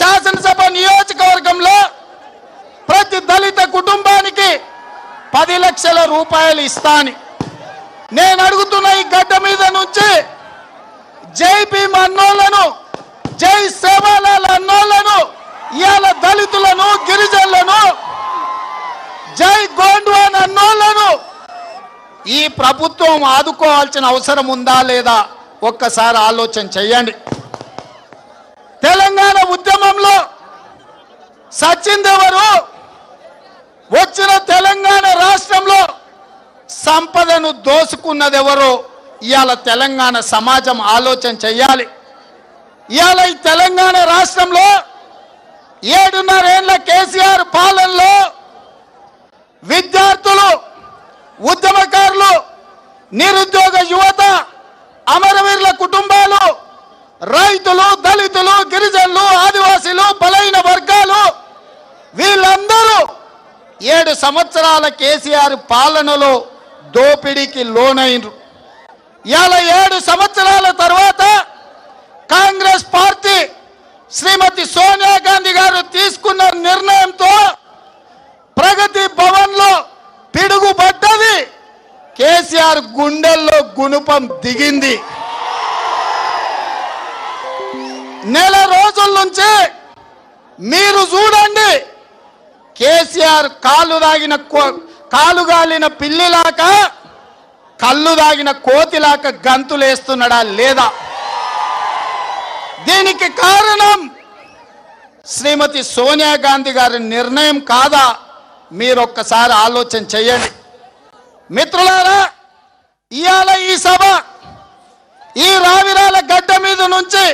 శాసనసభ నియోజకవర్గంలో ప్రతి దళిత కుటుంబానికి పది లక్షల రూపాయలు ఇస్తాని. నేను అడుగుతున్న ఈ గడ్డ మీద నుంచి జై భీమ్ అన్నోళ్ళను జై సేవాలాల్ అన్నోళ్ళను ఇవాళ దళితులను గిరిజనులను జై గోండ్వాన్ అన్నోళ్ళను ఈ ప్రభుత్వం ఆదుకోవాల్సిన అవసరం ఉందా లేదా ఒక్కసారి ఆలోచన చేయండి. తెలంగాణ సచిన్ సచిందెవరు వచ్చిన తెలంగాణ రాష్ట్రంలో సంపదను దోసుకున్నదెవరో ఇవాళ తెలంగాణ సమాజం ఆలోచన చెయ్యాలి. ఇవాళ ఈ తెలంగాణ రాష్ట్రంలో ఏడున్నరేళ్ళ కేసీఆర్ పాలనలో విద్యార్థులు ఉద్యమకారులు నిరుద్యోగ యువ అమరవీరుల కుటుంబాలు రైతులు దళితులు గిరిజనులు ఆదివాసీలు బలైన వర్గాలు వీళ్ళందరూ ఏడు సంవత్సరాల కేసీఆర్ పాలనలో దోపిడీకి లోనైనరు ఇవాళ ఏడు సంవత్సరాల తర్వాత కాంగ్రెస్ పార్టీ శ్రీమతి సోనియా గాంధీ గారు తీసుకున్న నిర్ణయంతో ప్రగతి భవన్లో పిడుగుపడ్డది. కేసీఆర్ గుండెల్లో గుణపం దిగింది. నెల రోజుల నుంచి మీరు చూడండి. కేసీఆర్ కాలు దాగిన కో- కాలు గాలిన పిల్లిలాక కళ్ళు దాగిన కోతిలాక గంతులేస్తున్నాడా లేదా? దీనికి కారణం శ్రీమతి సోనియా గాంధీ గారి నిర్ణయం కాదా? మీరు ఒక్కసారి ఆలోచన చేయండి. మిత్రులారా ఇవాళ ఈ సభ ఈ రావిరాల గడ్డ మీద నుంచి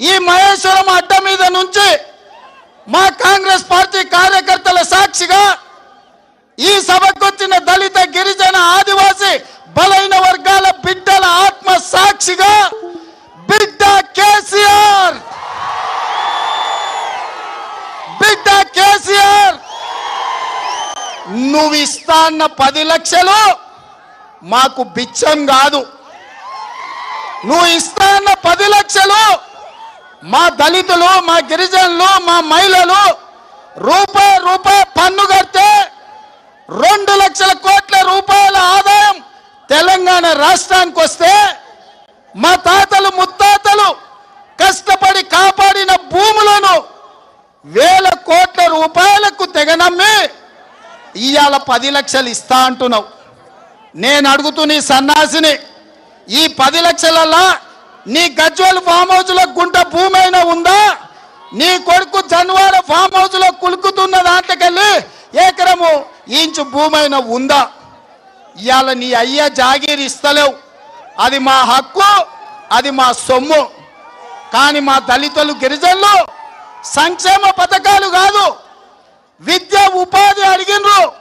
ఈ మహేశ్వరం అడ్డ మీద నుంచి మా కాంగ్రెస్ పార్టీ కార్యకర్తల సాక్షిగా ఈ సభకొచ్చిన దళిత గిరిజన ఆదివాసి బలైన వర్గాల బిడ్డల ఆత్మ సాక్షిగా బిడ్డ కేసీఆర్! బిడ్డ కేసీఆర్! నువ్వు ఇస్తా అన్న పది లక్షలు మాకు బిచ్చం కాదు. నువ్వు ఇస్తాన్న పది లక్షలు మా దళితులు మా గిరిజనులు మా మహిళలు రూపాయి రూపాయి పన్ను కడితే రెండు లక్షల కోట్ల రూపాయల ఆదాయం తెలంగాణ రాష్ట్రానికి వస్తే మా తాతలు ముత్తాతలు కష్టపడి కాపాడిన భూములను వేల కోట్ల రూపాయలకు తెగనమ్మి ఇవాళ పది లక్షలు ఇస్తా అంటున్నావు. నేను అడుగుతున్న ఈ సన్నాసిని ఈ పది లక్షలల్లా నీ గజ్వల్ ఫామ్ హౌస్లో గుంట భూమి అయినా ఉందా? నీ కొడుకు జన్వాడ ఫామ్ హౌస్లో కులుకుతున్న దాంట్లోకెళ్ళి ఏకరము ఇంచు భూమి అయినా ఉందా? ఇవాళ నీ అయ్య జాగీర్ ఇస్తలేవు. అది మా హక్కు అది మా సొమ్ము. కానీ మా దళితులు గిరిజనులు సంక్షేమ పథకాలు కాదు. విద్య ఉపాధి అడిగినరు.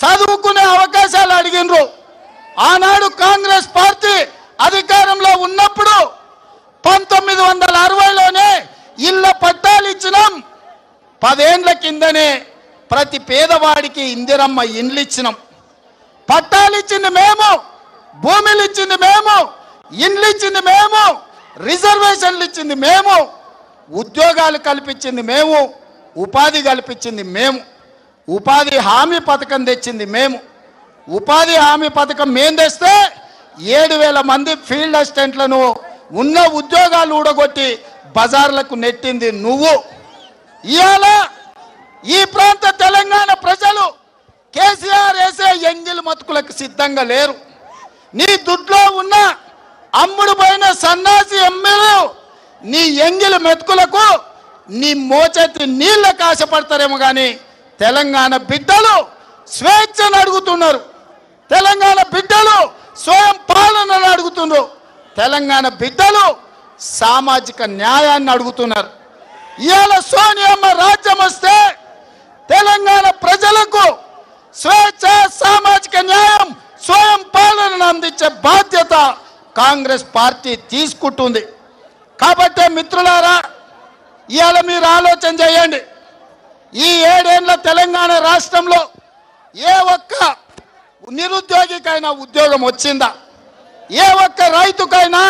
చదువుకునే అవకాశాలు అడిగినరు. ఆనాడు కాంగ్రెస్ పార్టీ అధికారంలో ఉన్నప్పుడు పంతొమ్మిది వందల అరవైలోనే ఇళ్ళ పట్టాలు ఇచ్చినాం. పదేండ్ల కిందనే ప్రతి పేదవాడికి ఇందిరమ్మ ఇండ్లు ఇచ్చినాం. పట్టాలు ఇచ్చింది మేము భూమిలు ఇచ్చింది మేము ఇండ్లు ఇచ్చింది మేము రిజర్వేషన్లు ఇచ్చింది మేము ఉద్యోగాలు కల్పించింది మేము ఉపాధి కల్పించింది మేము ఉపాధి హామీ పథకం తెచ్చింది మేము ఉపాధి హామీ పథకం మేము తెస్తే ఏడు వేల మంది ఫీల్డ్ అసిస్టెంట్లను ఉన్న ఉద్యోగాలు ఊడగొట్టి బజార్లకు నెట్టింది నువ్వు. ఇవాళ ఈ ప్రాంత తెలంగాణ ప్రజలు కేసీఆర్ వేసే ఎంగిల్ మతుకులకు సిద్ధంగా లేరు. నీ దుడ్లో ఉన్న అమ్ముడు పోయిన సన్నాసి ఎమ్మెల్యే నీ ఎంగిల్ మెతుకులకు నీ మోచేతి నీళ్ళకు ఆశపడతారేమో కానీ తెలంగాణ బిడ్డలు స్వేచ్ఛను అడుగుతున్నారు. తెలంగాణ బిడ్డలు స్వయం పాలనను అడుగుతున్నారు తెలంగాణ బిడ్డలు సామాజిక న్యాయాన్ని అడుగుతున్నారు. ఇవాళ సోనియమ్మ రాజ్యం వస్తే తెలంగాణ ప్రజలకు స్వేచ్ఛ సామాజిక న్యాయం స్వయం పాలనను అందించే బాధ్యత కాంగ్రెస్ పార్టీ తీసుకుంటుంది. కాబట్టే మిత్రులారా ఇవాళ మీరు ఆలోచన చేయండి. ఈ ఏడేళ్ళ తెలంగాణ రాష్ట్రంలో ఏ ఒక్క నిరుద్యోగికైనా ఉద్యోగం వచ్చిందా? ఏ ఒక్క రైతుకైనా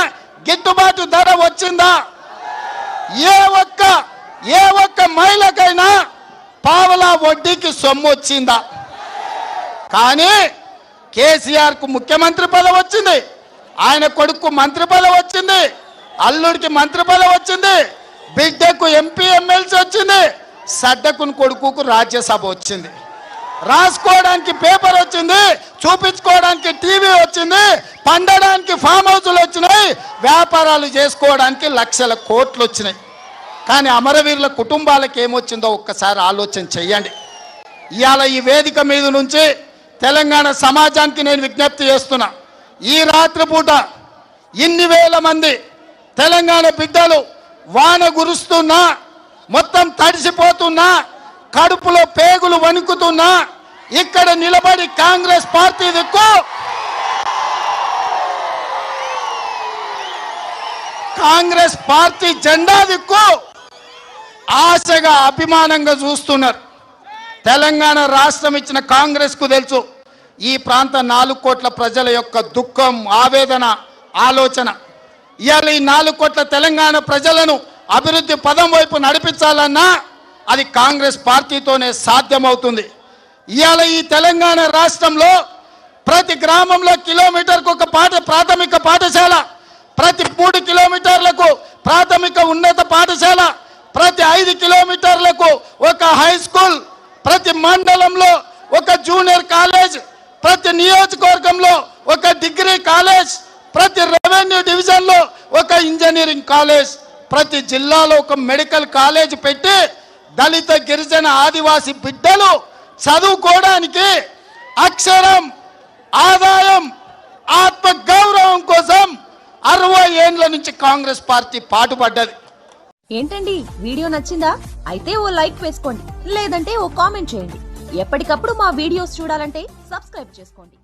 గిట్టుబాటు ధర వచ్చిందా? ఏ ఒక్క ఏ ఒక్క మహిళకైనా పావలా వడ్డీకి సొమ్ము వచ్చిందా? కానీ కేసీఆర్కు ముఖ్యమంత్రి పదవి వచ్చింది ఆయన కొడుకు మంత్రి పదవి వచ్చింది అల్లుడికి మంత్రి పదవి వచ్చింది బిడ్డకు ఎంపీ ఎమ్మెల్సీ వచ్చింది సడ్డకుని కొడుకుకు రాజ్యసభ వచ్చింది. రాసుకోవడానికి పేపర్ వచ్చింది చూపించుకోవడానికి టీవీ వచ్చింది పండడానికి ఫామ్ హౌస్లు వచ్చినాయి వ్యాపారాలు చేసుకోవడానికి లక్షల కోట్లు వచ్చినాయి. కానీ అమరవీరుల కుటుంబాలకు ఏమొచ్చిందో ఒక్కసారి ఆలోచన చెయ్యండి. ఇవాళ ఈ వేదిక మీద నుంచి తెలంగాణ సమాజానికి నేను విజ్ఞప్తి చేస్తున్నా. ఈ రాత్రిపూట ఇన్ని వేల మంది తెలంగాణ బిడ్డలు వాన గురుస్తున్నా మొత్తం తడిసిపోతున్నా కడుపులో పేగులు వణుకుతున్నా ఇక్కడ నిలబడి కాంగ్రెస్ పార్టీ దిక్కు కాంగ్రెస్ పార్టీ జెండా దిక్కు ఆశగా అభిమానంగా చూస్తున్నారు. తెలంగాణ రాష్ట్రం ఇచ్చిన కాంగ్రెస్కు తెలుసు. ఈ ప్రాంత నాలుగు కోట్ల ప్రజల యొక్క దుఃఖం ఆవేదన ఆలోచన. ఇవాళ ఈ నాలుగు కోట్ల తెలంగాణ ప్రజలను అభివృద్ధి పదం వైపు నడిపించాలన్నా అది కాంగ్రెస్ పార్టీతోనే సాధ్యమవుతుంది. ఇవాళ ఈ తెలంగాణ రాష్ట్రంలో ప్రతి గ్రామంలో కిలోమీటర్కు ఒక పాఠ ప్రాథమిక పాఠశాల ప్రతి మూడు కిలోమీటర్లకు ప్రాథమిక ఉన్నత పాఠశాల ప్రతి ఐదు కిలోమీటర్లకు ఒక హై స్కూల్ ప్రతి మండలంలో ఒక జూనియర్ కాలేజ్ ప్రతి నియోజకవర్గంలో ఒక డిగ్రీ కాలేజ్ ప్రతి రెవెన్యూ డివిజన్లో ఒక ఇంజనీరింగ్ కాలేజ్ ప్రతి జిల్లాలో ఒక మెడికల్ కాలేజ్ పెట్టి దళిత గిరిజన ఆదివాసి బిడ్డలు చదువుకోవడానికి అక్షరం ఆదాయం ఆత్మ గౌరవం కోసం అరవై ఏండ్ల నుంచి కాంగ్రెస్ పార్టీ పాటుపడ్డది. ఏంటండి? వీడియో నచ్చిందా? అయితే ఓ లైక్ వేసుకోండి. లేదంటే ఓ కామెంట్ చేయండి. ఎప్పటికప్పుడు మా వీడియోస్ చూడాలంటే సబ్స్క్రైబ్ చేసుకోండి.